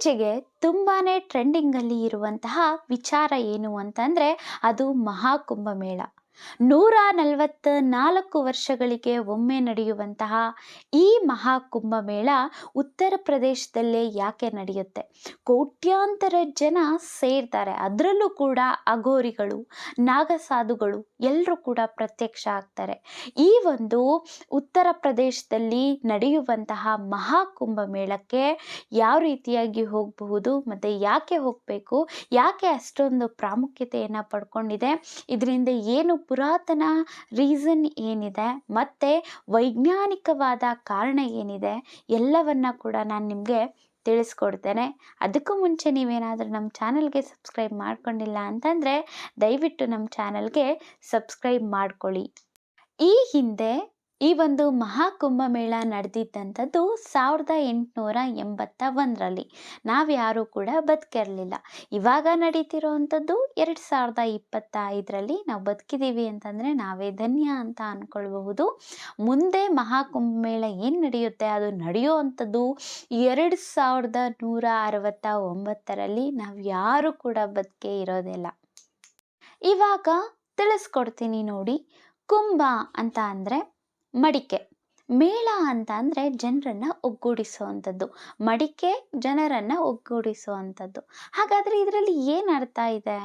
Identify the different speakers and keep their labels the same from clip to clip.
Speaker 1: ಇತ್ತೀಚೆಗೆ ತುಂಬಾ ಟ್ರೆಂಡಿಂಗಲ್ಲಿ ಇರುವಂತಹ ವಿಚಾರ ಏನು ಅಂತಂದರೆ ಅದು ಮಹಾಕುಂಭಮೇಳ ನೂರ ನಲವತ್ತ ನಾಲ್ಕು ವರ್ಷಗಳಿಗೆ ಒಮ್ಮೆ ನಡೆಯುವಂತಹ ಈ ಮಹಾಕುಂಭಮೇಳ ಉತ್ತರ ಪ್ರದೇಶದಲ್ಲೇ ಯಾಕೆ ನಡೆಯುತ್ತೆ? ಕೋಟ್ಯಾಂತರ ಜನ ಸೇರ್ತಾರೆ. ಅದರಲ್ಲೂ ಕೂಡ ಅಘೋರಿಗಳು, ನಾಗಸಾಧುಗಳು ಎಲ್ಲರೂ ಕೂಡ ಪ್ರತ್ಯಕ್ಷ ಆಗ್ತಾರೆ. ಈ ಒಂದು ಉತ್ತರ ಪ್ರದೇಶದಲ್ಲಿ ನಡೆಯುವಂತಹ ಮಹಾಕುಂಭಮೇಳಕ್ಕೆ ಯಾವ ರೀತಿಯಾಗಿ ಹೋಗಬಹುದು ಮತ್ತು ಯಾಕೆ ಹೋಗಬೇಕು, ಯಾಕೆ ಅಷ್ಟೊಂದು ಪ್ರಾಮುಖ್ಯತೆಯನ್ನು ಪಡ್ಕೊಂಡಿದೆ, ಇದರಿಂದ ಏನು ಪುರಾತನ ರೀಸನ್ ಏನಿದೆ ಮತ್ತು ವೈಜ್ಞಾನಿಕವಾದ ಕಾರಣ ಏನಿದೆ ಎಲ್ಲವನ್ನ ಕೂಡ ನಾನು ನಿಮಗೆ ತಿಳಿಸ್ಕೊಡ್ತೇನೆ. ಅದಕ್ಕೂ ಮುಂಚೆ ನೀವೇನಾದರೂ ನಮ್ಮ ಚಾನಲ್ಗೆ ಸಬ್ಸ್ಕ್ರೈಬ್ ಮಾಡ್ಕೊಂಡಿಲ್ಲ ಅಂತಂದರೆ ದಯವಿಟ್ಟು ನಮ್ಮ ಚಾನಲ್ಗೆ ಸಬ್ಸ್ಕ್ರೈಬ್ ಮಾಡ್ಕೊಳ್ಳಿ. ಈ ಹಿಂದೆ ಈ ಒಂದು ಮಹಾಕುಂಭಮೇಳ ನಡೆದಿದ್ದಂಥದ್ದು ಸಾವಿರದ ಎಂಟುನೂರ ಎಂಬತ್ತ ಒಂದರಲ್ಲಿ ನಾವ್ಯಾರೂ ಕೂಡ ಬದುಕಿರಲಿಲ್ಲ. ಇವಾಗ ನಡೀತಿರೋವಂಥದ್ದು ಎರಡು ಸಾವಿರದ ಇಪ್ಪತ್ತ ಐದರಲ್ಲಿ ನಾವು ಬದುಕಿದ್ದೀವಿ ಅಂತಂದರೆ ನಾವೇ ಧನ್ಯ ಅಂತ ಅಂದ್ಕೊಳ್ಬಹುದು ಮುಂದೆ ಮಹಾಕುಂಭ ಮೇಳ ಏನು ನಡೆಯುತ್ತೆ, ಅದು ನಡೆಯುವಂಥದ್ದು ಎರಡು ಸಾವಿರದ ನೂರ ಅರವತ್ತ ಒಂಬತ್ತರಲ್ಲಿ ನಾವು ಯಾರೂ ಕೂಡ ಬದುಕೇ ಇರೋದಿಲ್ಲ. ಇವಾಗ ತಿಳಿಸ್ಕೊಡ್ತೀನಿ ನೋಡಿ. ಕುಂಭ ಅಂತ ಅಂದರೆ ಮಡಿಕೆ. ಮೇಳ ಅಂತ ಅಂದರೆ ಜನರನ್ನು ಒಗ್ಗೂಡಿಸುವಂಥದ್ದು. ಮಡಿಕೆ ಜನರನ್ನು ಒಗ್ಗೂಡಿಸುವಂಥದ್ದು. ಹಾಗಾದರೆ ಇದರಲ್ಲಿ ಏನು ಅರ್ಥ ಇದೆ?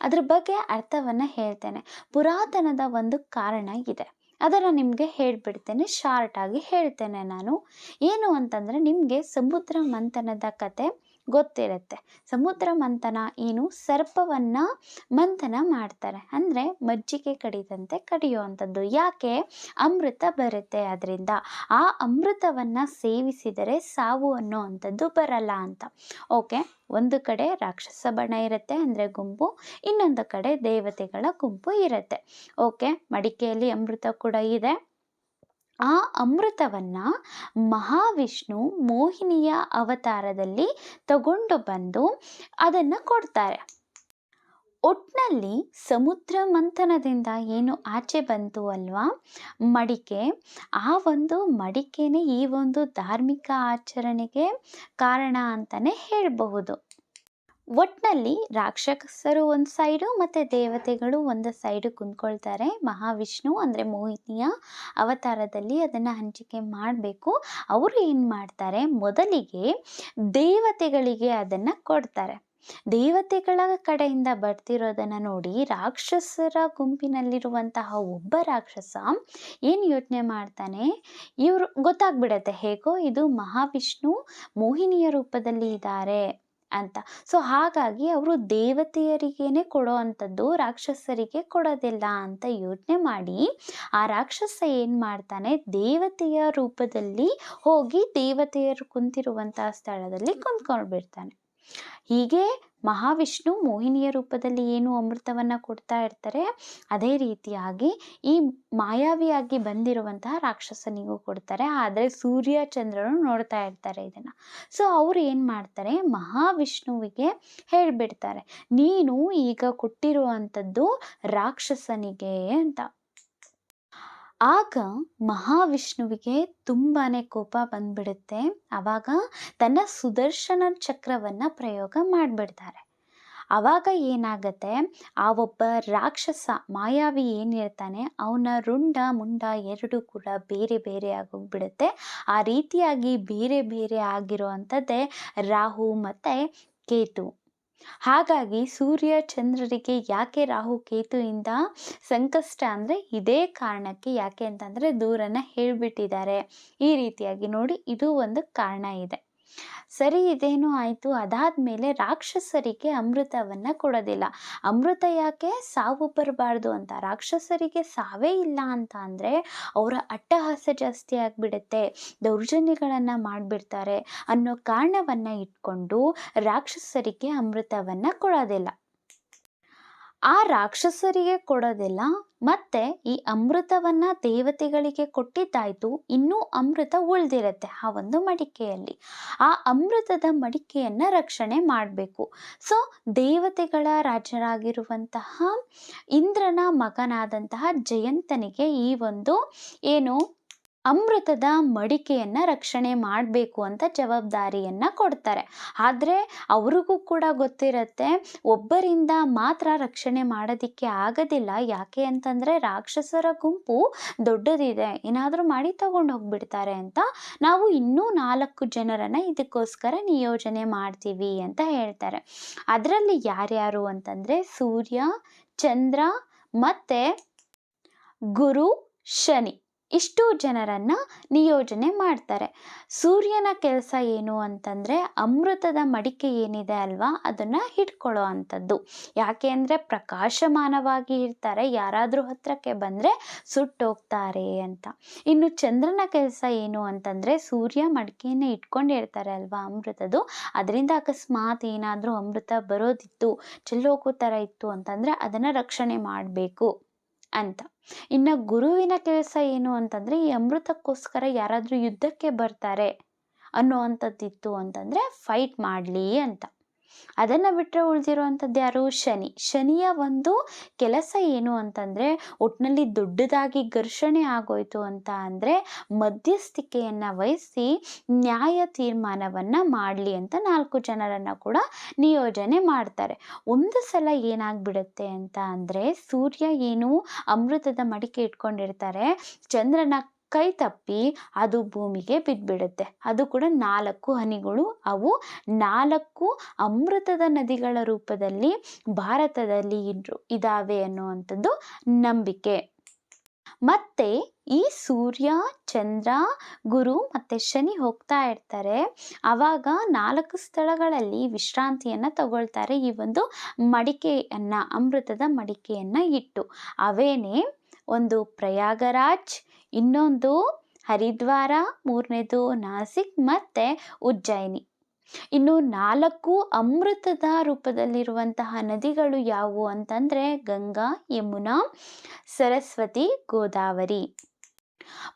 Speaker 1: ಅದ್ರ ಬಗ್ಗೆ ಅರ್ಥವನ್ನು ಹೇಳ್ತೇನೆ. ಪುರಾತನದ ಒಂದು ಕಾರಣ ಇದೆ. ಅದನ್ನು ನಿಮಗೆ ಹೇಳಿಬಿಡ್ತೇನೆ. ಶಾರ್ಟಾಗಿ ಹೇಳ್ತೇನೆ ನಾನು. ಏನು ಅಂತಂದರೆ ನಿಮಗೆ ಸಮುದ್ರ ಮಂಥನದ ಕತೆ ಗೊತ್ತಿರುತ್ತೆ. ಸಮುದ್ರ ಮಂಥನ ಏನು? ಸರ್ಪವನ್ನು ಮಂಥನ ಮಾಡ್ತಾರೆ. ಅಂದರೆ ಮಜ್ಜಿಗೆ ಕಡಿದಂತೆ ಕಡಿಯುವಂಥದ್ದು. ಯಾಕೆ? ಅಮೃತ ಬರುತ್ತೆ ಅದರಿಂದ. ಆ ಅಮೃತವನ್ನು ಸೇವಿಸಿದರೆ ಸಾವು ಅನ್ನೋವಂಥದ್ದು ಬರಲ್ಲ ಅಂತ. ಓಕೆ? ಒಂದು ಕಡೆ ರಾಕ್ಷಸ ಬಣ ಇರುತ್ತೆ ಅಂದರೆ ಗುಂಪು, ಇನ್ನೊಂದು ಕಡೆ ದೇವತೆಗಳ ಗುಂಪು ಇರುತ್ತೆ. ಓಕೆ? ಮಡಿಕೆಯಲ್ಲಿ ಅಮೃತ ಕೂಡ ಇದೆ. ಆ ಅಮೃತವನ್ನು ಮಹಾವಿಷ್ಣು ಮೋಹಿನಿಯ ಅವತಾರದಲ್ಲಿ ತಗೊಂಡು ಬಂದು ಅದನ್ನು ಕೊಡ್ತಾರೆ. ಒಟ್ಟಿನಲ್ಲಿ ಸಮುದ್ರ ಮಂಥನದಿಂದ ಏನು ಆಚೆ ಬಂತು ಅಲ್ವಾ? ಮಡಿಕೆ. ಆ ಒಂದು ಮಡಿಕೆನೇ ಈ ಒಂದು ಧಾರ್ಮಿಕ ಆಚರಣೆಗೆ ಕಾರಣ ಅಂತಲೇ ಹೇಳಬಹುದು. ಒಟ್ಟಿನಲ್ಲಿ ರಾಕ್ಷಸರು ಒಂದು ಸೈಡು ಮತ್ತು ದೇವತೆಗಳು ಒಂದು ಸೈಡು ಕುಂತ್ಕೊಳ್ತಾರೆ. ಮಹಾವಿಷ್ಣು ಅಂದರೆ ಮೋಹಿನಿಯ ಅವತಾರದಲ್ಲಿ ಅದನ್ನು ಹಂಚಿಕೆ ಮಾಡಬೇಕು. ಅವರು ಏನು ಮಾಡ್ತಾರೆ? ಮೊದಲಿಗೆ ದೇವತೆಗಳಿಗೆ ಅದನ್ನು ಕೊಡ್ತಾರೆ. ದೇವತೆಗಳ ಕಡೆಯಿಂದ ಬರ್ತಿರೋದನ್ನು ನೋಡಿ ರಾಕ್ಷಸರ ಗುಂಪಿನಲ್ಲಿರುವಂತಹ ಒಬ್ಬ ರಾಕ್ಷಸ ಏನು ಯೋಚನೆ ಮಾಡ್ತಾನೆ? ಇವರು ಗೊತ್ತಾಗ್ಬಿಡತ್ತೆ, ಹೇಗೋ ಇದು ಮಹಾವಿಷ್ಣು ಮೋಹಿನಿಯ ರೂಪದಲ್ಲಿ ಇದ್ದಾರೆ. ಅಂತ. ಸೊ ಹಾಗಾಗಿ ಅವರು ದೇವತೆಯರಿಗೇನೆ ಕೊಡೋ ಅಂಥದ್ದು ರಾಕ್ಷಸರಿಗೆ ಕೊಡೋದಿಲ್ಲ ಅಂತ ಯೋಚನೆ ಮಾಡಿ ಆ ರಾಕ್ಷಸ ಏನು ಮಾಡ್ತಾನೆ, ದೇವತೆಯ ರೂಪದಲ್ಲಿ ಹೋಗಿ ದೇವತೆಯರು ಕುಂತಿರುವಂತಹ ಸ್ಥಳದಲ್ಲಿ ಕುಂತ್ಕೊಂಡ್ಬಿಡ್ತಾನೆ. ಹೀಗೆ ಮಹಾವಿಷ್ಣು ಮೋಹಿನಿಯ ರೂಪದಲ್ಲಿ ಏನು ಅಮೃತವನ್ನು ಕೊಡ್ತಾ ಇರ್ತಾರೆ, ಅದೇ ರೀತಿಯಾಗಿ ಈ ಮಾಯಾವಿಯಾಗಿ ಬಂದಿರುವಂತಹ ರಾಕ್ಷಸನಿಗೂ ಕೊಡ್ತಾರೆ. ಆದರೆ ಸೂರ್ಯ ಚಂದ್ರನು ನೋಡ್ತಾ ಇರ್ತಾರೆ ಇದನ್ನು. ಸೊ ಅವ್ರು ಏನು ಮಾಡ್ತಾರೆ, ಮಹಾವಿಷ್ಣುವಿಗೆ ಹೇಳಿಬಿಡ್ತಾರೆ, ನೀನು ಈಗ ಕೊಟ್ಟಿರುವಂಥದ್ದು ರಾಕ್ಷಸನಿಗೆ ಅಂತ. ಆಗ ಮಹಾವಿಷ್ಣುವಿಗೆ ತುಂಬಾ ಕೋಪ ಬಂದ್ಬಿಡುತ್ತೆ. ಆವಾಗ ತನ್ನ ಸುದರ್ಶನ ಚಕ್ರವನ್ನು ಪ್ರಯೋಗ ಮಾಡಿಬಿಡ್ತಾರೆ. ಆವಾಗ ಏನಾಗತ್ತೆ? ಆ ಒಬ್ಬ ರಾಕ್ಷಸ ಮಾಯಾವಿ ಏನಿರ್ತಾನೆ, ಅವನ ರುಂಡ ಮುಂಡ ಎರಡು ಕೂಡ ಬೇರೆ ಬೇರೆ ಆಗೋಗ್ಬಿಡುತ್ತೆ. ಆ ರೀತಿಯಾಗಿ ಬೇರೆ ಬೇರೆ ಆಗಿರೋ ಅಂಥದ್ದೇ ರಾಹು ಮತ್ತು ಕೇತು. ಹಾಗಾಗಿ ಸೂರ್ಯ ಚಂದ್ರರಿಗೆ ಯಾಕೆ ರಾಹು ಕೇತುವಿಂದ ಸಂಕಷ್ಟ ಅಂದರೆ ಇದೇ ಕಾರಣಕ್ಕೆ ಯಾಕೆ ಅಂತಂದರೆ ದೂರನ್ನು ಹೇಳಿಬಿಟ್ಟಿದ್ದಾರೆ. ಈ ರೀತಿಯಾಗಿ ನೋಡಿ ಇದು ಒಂದು ಕಾರಣ ಇದೆ. ಸರಿ ಇದೇನು ಆಯಿತು, ಅದಾದಮೇಲೆ ರಾಕ್ಷಸರಿಗೆ ಅಮೃತವನ್ನು ಕೊಡೋದಿಲ್ಲ. ಅಮೃತ ಯಾಕೆ? ಸಾವು ಬರಬಾರ್ದು ಅಂತ. ರಾಕ್ಷಸರಿಗೆ ಸಾವೇ ಇಲ್ಲ ಅಂತ ಅಂದರೆ ಅವರ ಅಟ್ಟಹಾಸ ಜಾಸ್ತಿ ಆಗಿಬಿಡುತ್ತೆ. ದೌರ್ಜನ್ಯಗಳನ್ನು ಮಾಡಿಬಿಡ್ತಾರೆ ಅನ್ನೋ ಕಾರಣವನ್ನು ಇಟ್ಕೊಂಡು ರಾಕ್ಷಸರಿಗೆ ಅಮೃತವನ್ನು ಕೊಡೋದಿಲ್ಲ. ಆ ರಾಕ್ಷಸರಿಗೆ ಕೊಡೋದಿಲ್ಲ, ಮತ್ತೆ ಈ ಅಮೃತವನ್ನ ದೇವತೆಗಳಿಗೆ ಕೊಟ್ಟಿದ್ದಾಯ್ತು, ಇನ್ನೂ ಅಮೃತ ಉಳಿದಿರುತ್ತೆ ಆ ಒಂದು ಮಡಿಕೆಯಲ್ಲಿ. ಆ ಅಮೃತದ ಮಡಿಕೆಯನ್ನು ರಕ್ಷಣೆ ಮಾಡಬೇಕು. ಸೊ ದೇವತೆಗಳ ರಾಜರಾಗಿರುವಂತಹ ಇಂದ್ರನ ಮಗನಾದಂತಹ ಜಯಂತನಿಗೆ ಈ ಒಂದು ಏನು ಅಮೃತದ ಮಡಿಕೆಯನ್ನು ರಕ್ಷಣೆ ಮಾಡಬೇಕು ಅಂತ ಜವಾಬ್ದಾರಿಯನ್ನು ಕೊಡ್ತಾರೆ. ಆದರೆ ಅವ್ರಿಗೂ ಕೂಡ ಗೊತ್ತಿರುತ್ತೆ, ಒಬ್ಬರಿಂದ ಮಾತ್ರ ರಕ್ಷಣೆ ಮಾಡೋದಕ್ಕೆ ಆಗೋದಿಲ್ಲ. ಯಾಕೆ ಅಂತಂದರೆ ರಾಕ್ಷಸರ ಗುಂಪು ದೊಡ್ಡದಿದೆ. ಏನಾದರೂ ಮಾಡಿ ತಗೊಂಡು ಹೋಗ್ಬಿಡ್ತಾರೆ ಅಂತ ನಾವು ಇನ್ನೂ ನಾಲ್ಕು ಜನರನ್ನು ಇದಕ್ಕೋಸ್ಕರ ನಿಯೋಜನೆ ಮಾಡ್ತೀವಿ ಅಂತ ಹೇಳ್ತಾರೆ. ಅದರಲ್ಲಿ ಯಾರ್ಯಾರು ಅಂತಂದರೆ ಸೂರ್ಯ, ಚಂದ್ರ ಮತ್ತು ಗುರು, ಶನಿ. ಇಷ್ಟು ಜನರನ್ನು ನಿಯೋಜನೆ ಮಾಡ್ತಾರೆ. ಸೂರ್ಯನ ಕೆಲಸ ಏನು ಅಂತಂದರೆ ಅಮೃತದ ಮಡಿಕೆ ಏನಿದೆ ಅಲ್ವಾ, ಅದನ್ನು ಹಿಡ್ಕೊಳ್ಳೋ ಅಂಥದ್ದು. ಯಾಕೆ ಅಂದರೆ ಪ್ರಕಾಶಮಾನವಾಗಿ ಇರ್ತಾರೆ, ಯಾರಾದರೂ ಹತ್ರಕ್ಕೆ ಬಂದರೆ ಸುಟ್ಟೋಗ್ತಾರೆ ಅಂತ. ಇನ್ನು ಚಂದ್ರನ ಕೆಲಸ ಏನು ಅಂತಂದರೆ ಸೂರ್ಯ ಮಡಿಕೆಯನ್ನು ಇಟ್ಕೊಂಡಿರ್ತಾರೆ ಅಲ್ವಾ ಅಮೃತದ್ದು ಅದರಿಂದ ಅಕಸ್ಮಾತ್ ಏನಾದರೂ ಅಮೃತ ಬರೋದಿತ್ತು, ಚೆಲ್ಲೋಗೋ ಥರ ಇತ್ತು ಅಂತಂದರೆ ಅದನ್ನು ರಕ್ಷಣೆ ಮಾಡಬೇಕು. ಅಂತ. ಇನ್ನು ಗುರುವಿನ ಕೆಲಸ ಏನು ಅಂತಂದರೆ, ಈ ಅಮೃತಕ್ಕೋಸ್ಕರ ಯಾರಾದರೂ ಯುದ್ಧಕ್ಕೆ ಬರ್ತಾರೆ ಅನ್ನೋ ಅಂಥದ್ದಿತ್ತು ಅಂತಂದರೆ ಫೈಟ್ ಮಾಡಲಿ ಅಂತ. ಅದನ್ನು ಬಿಟ್ಟರೆ ಉಳಿದಿರುವಂಥದ್ದು ಯಾರು? ಶನಿ. ಶನಿಯ ಒಂದು ಕೆಲಸ ಏನು ಅಂತಂದರೆ ಒಟ್ಟಿನಲ್ಲಿ ದೊಡ್ಡದಾಗಿ ಘರ್ಷಣೆ ಆಗೋಯ್ತು ಅಂತ ಅಂದರೆ, ಮಧ್ಯಸ್ಥಿಕೆಯನ್ನು ವಹಿಸಿ ನ್ಯಾಯ ತೀರ್ಮಾನವನ್ನು ಮಾಡಲಿ ಅಂತ ನಾಲ್ಕು ಜನರನ್ನು ಕೂಡ ನಿಯೋಜನೆ ಮಾಡ್ತಾರೆ. ಒಂದು ಸಲ ಏನಾಗ್ಬಿಡುತ್ತೆ ಅಂತ ಅಂದರೆ, ಸೂರ್ಯ ಏನು ಅಮೃತದ ಮಡಿಕೆ ಇಟ್ಕೊಂಡಿರ್ತಾರೆ, ಚಂದ್ರನ ಕೈ ತಪ್ಪಿ ಅದು ಭೂಮಿಗೆ ಬಿದ್ದುಬಿಡುತ್ತೆ ಅದು ಕೂಡ ನಾಲ್ಕು ಹನಿಗಳು. ಅವು ನಾಲ್ಕು ಅಮೃತದ ನದಿಗಳ ರೂಪದಲ್ಲಿ ಭಾರತದಲ್ಲಿ ಇದಾವೆ ಅನ್ನುವಂಥದ್ದು ನಂಬಿಕೆ. ಮತ್ತೆ ಈ ಸೂರ್ಯ, ಚಂದ್ರ, ಗುರು ಮತ್ತು ಶನಿ ಹೋಗ್ತಾ ಇರ್ತಾರೆ. ಆವಾಗ ನಾಲ್ಕು ಸ್ಥಳಗಳಲ್ಲಿ ವಿಶ್ರಾಂತಿಯನ್ನು ತಗೊಳ್ತಾರೆ. ಈ ಒಂದು ಮಡಿಕೆಯನ್ನು, ಅಮೃತದ ಮಡಿಕೆಯನ್ನು ಇಟ್ಟು. ಅವೇನೇ? ಒಂದು ಪ್ರಯಾಗರಾಜ್ ಇನ್ನೊಂದು ಹರಿದ್ವಾರ, ಮೂರನೇದು ನಾಸಿಕ್ ಮತ್ತು ಉಜ್ಜಯಿನಿ. ಇನ್ನು ನಾಲ್ಕು ಅಮೃತದ ರೂಪದಲ್ಲಿರುವಂತಹ ನದಿಗಳು ಯಾವುವು ಅಂತಂದರೆ ಗಂಗಾ, ಯಮುನಾ, ಸರಸ್ವತಿ, ಗೋದಾವರಿ.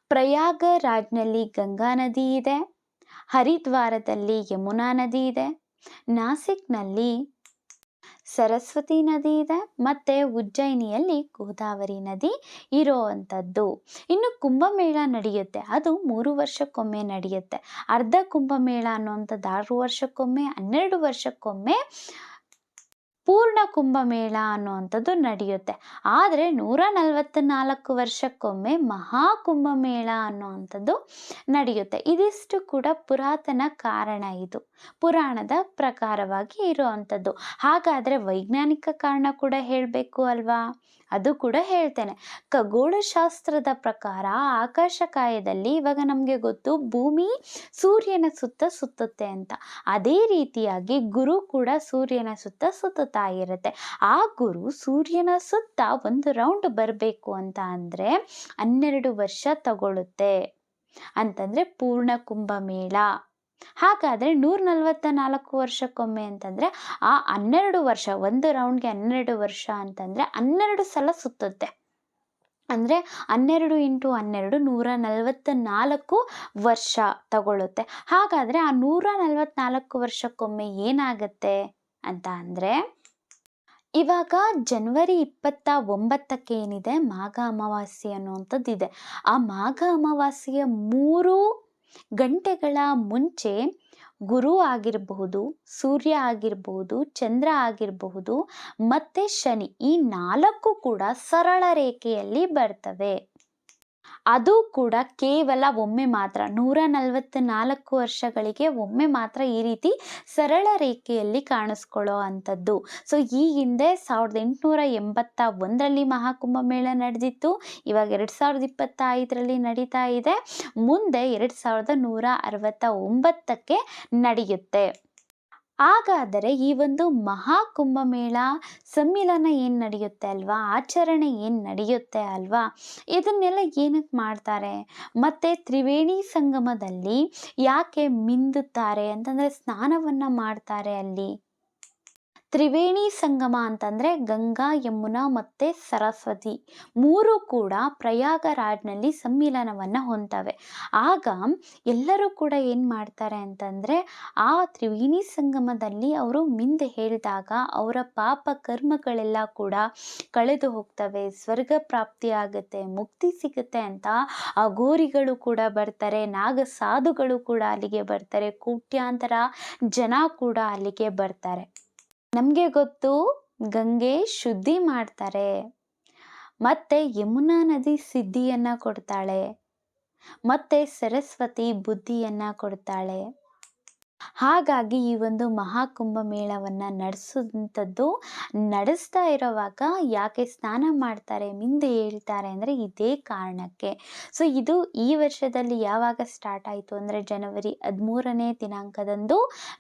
Speaker 1: ಪ್ರಯಾಗರಾಜ್ನಲ್ಲಿ ಗಂಗಾ ನದಿ ಇದೆ, ಹರಿದ್ವಾರದಲ್ಲಿ ಯಮುನಾ ನದಿ ಇದೆ, ನಾಸಿಕ್ನಲ್ಲಿ ಸರಸ್ವತಿ ನದಿ ಇದೆ, ಮತ್ತು ಉಜ್ಜಯಿನಿಯಲ್ಲಿ ಗೋದಾವರಿ ನದಿ ಇರೋವಂಥದ್ದು. ಇನ್ನು ಕುಂಭಮೇಳ ನಡೆಯುತ್ತೆ. ಅದು ಮೂರು ವರ್ಷಕ್ಕೊಮ್ಮೆ ನಡೆಯುತ್ತೆ. ಅರ್ಧ ಕುಂಭಮೇಳ ಅನ್ನುವಂಥದ್ದು ಆರು ವರ್ಷಕ್ಕೊಮ್ಮೆ, ಹನ್ನೆರಡು ವರ್ಷಕ್ಕೊಮ್ಮೆ ಪೂರ್ಣ ಕುಂಭಮೇಳ ಅನ್ನುವಂಥದ್ದು ನಡೆಯುತ್ತೆ. ಆದರೆ ನೂರ ನಲವತ್ತ್ನಾಲ್ಕು ವರ್ಷಕ್ಕೊಮ್ಮೆ ಮಹಾ ಕುಂಭಮೇಳ ಅನ್ನುವಂಥದ್ದು ನಡೆಯುತ್ತೆ. ಇದಿಷ್ಟು ಕೂಡ ಪುರಾತನ ಕಾರಣ ಇದು. ಪುರಾಣದ ಪ್ರಕಾರವಾಗಿ ಇರುವಂಥದ್ದು. ಹಾಗಾದರೆ ವೈಜ್ಞಾನಿಕ ಕಾರಣ ಕೂಡ ಹೇಳಬೇಕು ಅಲ್ವಾ? ಅದು ಕೂಡ ಹೇಳ್ತೇನೆ. ಖಗೋಳಶಾಸ್ತ್ರದ ಪ್ರಕಾರ ಆಕಾಶಕಾಯದಲ್ಲಿ ಇವಾಗ ನಮಗೆ ಗೊತ್ತು ಭೂಮಿ ಸೂರ್ಯನ ಸುತ್ತ ಸುತ್ತುತ್ತೆ ಅಂತ. ಅದೇ ರೀತಿಯಾಗಿ ಗುರು ಕೂಡ ಸೂರ್ಯನ ಸುತ್ತ ಸುತ್ತುತ್ತಾ ಇರುತ್ತೆ ಆ ಗುರು ಸೂರ್ಯನ ಸುತ್ತ ಒಂದು ರೌಂಡ್ ಬರಬೇಕು ಅಂತ ಅಂದರೆ ಹನ್ನೆರಡು ವರ್ಷ ತಗೊಳ್ಳುತ್ತೆ ಅಂತಂದರೆ ಪೂರ್ಣ ಕುಂಭಮೇಳ. ಹಾಗಾದರೆ ನೂರ ನಲವತ್ತ ನಾಲ್ಕು ವರ್ಷಕ್ಕೊಮ್ಮೆ ಅಂತಂದರೆ ಆ ಹನ್ನೆರಡು ವರ್ಷ, ಒಂದು ರೌಂಡ್ಗೆ ಹನ್ನೆರಡು ವರ್ಷ ಅಂತಂದರೆ ಹನ್ನೆರಡು ಸಲ ಸುತ್ತುತ್ತೆ. ಅಂದರೆ ಹನ್ನೆರಡು ಇಂಟು ಹನ್ನೆರಡು ನೂರ ನಲವತ್ತ ನಾಲ್ಕು ವರ್ಷ ತಗೊಳ್ಳುತ್ತೆ ಹಾಗಾದರೆ ಆ ನೂರ ನಲವತ್ನಾಲ್ಕು ವರ್ಷಕ್ಕೊಮ್ಮೆ ಏನಾಗುತ್ತೆ ಅಂತ ಅಂದರೆ ಇವಾಗ ಜನ್ವರಿ ಇಪ್ಪತ್ತ ಒಂಬತ್ತಕ್ಕೆ ಏನಿದೆ? ಮಾಘ ಅಮಾವಾಸ್ಯೆ ಅನ್ನುವಂಥದ್ದಿದೆ. ಆ ಮಾಘ ಅಮಾವಾಸ್ಯೆಯ ಮೂರು ಗಂಟೆಗಳ ಮುಂಚೆ ಗುರು ಆಗಿರಬಹುದು, ಸೂರ್ಯ ಆಗಿರಬಹುದು, ಚಂದ್ರ ಆಗಿರಬಹುದು, ಮತ್ತು ಶನಿ ಈ ನಾಲ್ಕು ಕೂಡ ಸರಳ ರೇಖೆಯಲ್ಲಿ ಬರ್ತವೆ. ಅದು ಕೂಡ ಕೇವಲ ಒಮ್ಮೆ ಮಾತ್ರ. ನೂರ ನಲವತ್ತ ನಾಲ್ಕು ವರ್ಷಗಳಿಗೆ ಒಮ್ಮೆ ಮಾತ್ರ ಈ ರೀತಿ ಸರಳ ರೇಖೆಯಲ್ಲಿ ಕಾಣಿಸ್ಕೊಳ್ಳೋ ಅಂಥದ್ದು. ಸೊ ಈ ಹಿಂದೆ ಸಾವಿರದ ಎಂಟುನೂರ ಎಂಬತ್ತ ಒಂದರಲ್ಲಿ ಮಹಾಕುಂಭಮೇಳ ನಡೆದಿತ್ತು. ಇವಾಗ ಎರಡು ಸಾವಿರದ ಇಪ್ಪತ್ತೈದರಲ್ಲಿ ನಡೀತಾ ಇದೆ. ಮುಂದೆ ಎರಡು ಸಾವಿರದ ನೂರ ಅರವತ್ತ ಒಂಬತ್ತಕ್ಕೆ ನಡೆಯುತ್ತೆ. ಹಾಗಾದರೆ ಈ ಒಂದು ಮಹಾ ಕುಂಭಮೇಳ ಸಮ್ಮಿಲನ ಏನು ನಡೆಯುತ್ತೆ ಅಲ್ವಾ? ಆಚರಣೆ ಏನು ನಡೆಯುತ್ತೆ ಅಲ್ವಾ? ಇದನ್ನೆಲ್ಲ ಏನಕ್ಕೆ ಮಾಡ್ತಾರೆ? ಮತ್ತು ತ್ರಿವೇಣಿ ಸಂಗಮದಲ್ಲಿ ಯಾಕೆ ಮಿಂದುತ್ತಾರೆ? ಅಂತಂದರೆ ಸ್ನಾನವನ್ನು ಮಾಡ್ತಾರೆ ಅಲ್ಲಿ. ತ್ರಿವೇಣಿ ಸಂಗಮ ಅಂತಂದರೆ ಗಂಗಾ, ಯಮುನಾ ಮತ್ತು ಸರಸ್ವತಿ. ಮೂರು ಕೂಡ ಪ್ರಯಾಗರಾಜ್ನಲ್ಲಿ ಸಮ್ಮಿಲನವನ್ನು ಹೊಂದ್ತವೆ. ಆಗ ಎಲ್ಲರೂ ಕೂಡ ಏನು ಮಾಡ್ತಾರೆ ಅಂತಂದರೆ ಆ ತ್ರಿವೇಣಿ ಸಂಗಮದಲ್ಲಿ ಅವರು ಮಿಂದೆ ಹೇಳಿದಾಗ ಅವರ ಪಾಪ ಕರ್ಮಗಳೆಲ್ಲ ಕೂಡ ಕಳೆದು ಹೋಗ್ತವೆ. ಸ್ವರ್ಗ ಪ್ರಾಪ್ತಿ ಆಗುತ್ತೆ, ಮುಕ್ತಿ ಸಿಗುತ್ತೆ ಅಂತ ಅಘೋರಿಗಳು ಕೂಡ ಬರ್ತಾರೆ, ನಾಗ ಸಾಧುಗಳು ಕೂಡ ಅಲ್ಲಿಗೆ ಬರ್ತಾರೆ, ಕೋಟ್ಯಾಂತರ ಜನ ಕೂಡ ಅಲ್ಲಿಗೆ ಬರ್ತಾರೆ. ನಮಗೆ ಗೊತ್ತು ಗಂಗೆ ಶುದ್ಧಿ ಮಾಡ್ತಾರೆ. ಮತ್ತೆ ಯಮುನಾ ನದಿ ಸಿದ್ಧಿಯನ್ನು ಕೊಡ್ತಾಳೆ. ಮತ್ತೆ ಸರಸ್ವತಿ ಬುದ್ಧಿಯನ್ನು ಕೊಡ್ತಾಳೆ. ಹಾಗಾಗಿ ಈ ಒಂದು ಮಹಾಕುಂಭ ಮೇಳವನ್ನು ನಡೆಸುವಂಥದ್ದು ನಡೆಸ್ತಾ ಇರೋವಾಗ ಯಾಕೆ ಸ್ನಾನ ಮಾಡ್ತಾರೆ, ಮಿಂದು ಹೇಳ್ತಾರೆ ಅಂದರೆ ಇದೇ ಕಾರಣಕ್ಕೆ. ಸೊ ಇದು ಈ ವರ್ಷದಲ್ಲಿ ಯಾವಾಗ ಸ್ಟಾರ್ಟ್ ಆಯಿತು ಅಂದರೆ ಜನವರಿ ಹದಿಮೂರನೇ ದಿನಾಂಕದಂದು,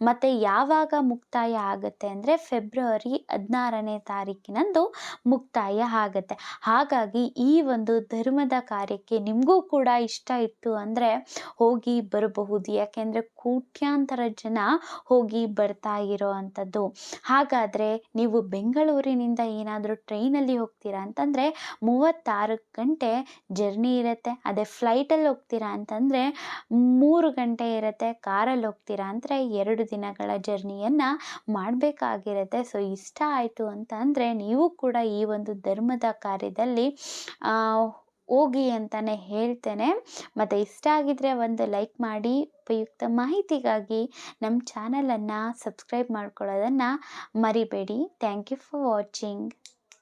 Speaker 1: ಮತ್ತು ಯಾವಾಗ ಮುಕ್ತಾಯ ಆಗುತ್ತೆ ಅಂದರೆ ಫೆಬ್ರವರಿ ಹದಿನಾರನೇ ತಾರೀಕಿನಂದು ಮುಕ್ತಾಯ ಆಗುತ್ತೆ. ಹಾಗಾಗಿ ಈ ಒಂದು ಧರ್ಮದ ಕಾರ್ಯಕ್ಕೆ ನಿಮಗೂ ಕೂಡ ಇಷ್ಟ ಇತ್ತು ಅಂದರೆ ಹೋಗಿ ಬರಬಹುದು. ಯಾಕೆಂದರೆ ಕೋಟ್ಯಾಂತರ ಜನ ಹೋಗಿ ಬರ್ತಾ ಇರೋ ಅಂಥದ್ದು. ಹಾಗಾದರೆ ನೀವು ಬೆಂಗಳೂರಿನಿಂದ ಏನಾದರೂ ಟ್ರೈನಲ್ಲಿ ಹೋಗ್ತೀರಾ ಅಂತಂದರೆ ಮೂವತ್ತಾರು ಗಂಟೆ ಜರ್ನಿ ಇರುತ್ತೆ. ಅದೇ ಫ್ಲೈಟಲ್ಲಿ ಹೋಗ್ತೀರಾ ಅಂತಂದರೆ ಮೂರು ಗಂಟೆ ಇರುತ್ತೆ. ಕಾರಲ್ಲಿ ಹೋಗ್ತೀರಾ ಅಂದರೆ ಎರಡು ದಿನಗಳ ಜರ್ನಿಯನ್ನು ಮಾಡಬೇಕಾಗಿರುತ್ತೆ. ಸೊ, ಇಷ್ಟ ಆಯಿತು ಅಂತ ಅಂದರೆ ನೀವು ಕೂಡ ಈ ಒಂದು ಧರ್ಮದ ಕಾರ್ಯದಲ್ಲಿ ಹೋಗಿ ಅಂತಲೇ ಹೇಳ್ತೇನೆ. ಮತ್ತು ಇಷ್ಟ ಆಗಿದರೆ ಒಂದು ಲೈಕ್ ಮಾಡಿ, ಉಪಯುಕ್ತ ಮಾಹಿತಿಗಾಗಿ ನಮ್ಮ ಚಾನಲನ್ನು ಸಬ್ಸ್ಕ್ರೈಬ್ ಮಾಡ್ಕೊಳ್ಳೋದನ್ನು ಮರಿಬೇಡಿ. Thank you for watching.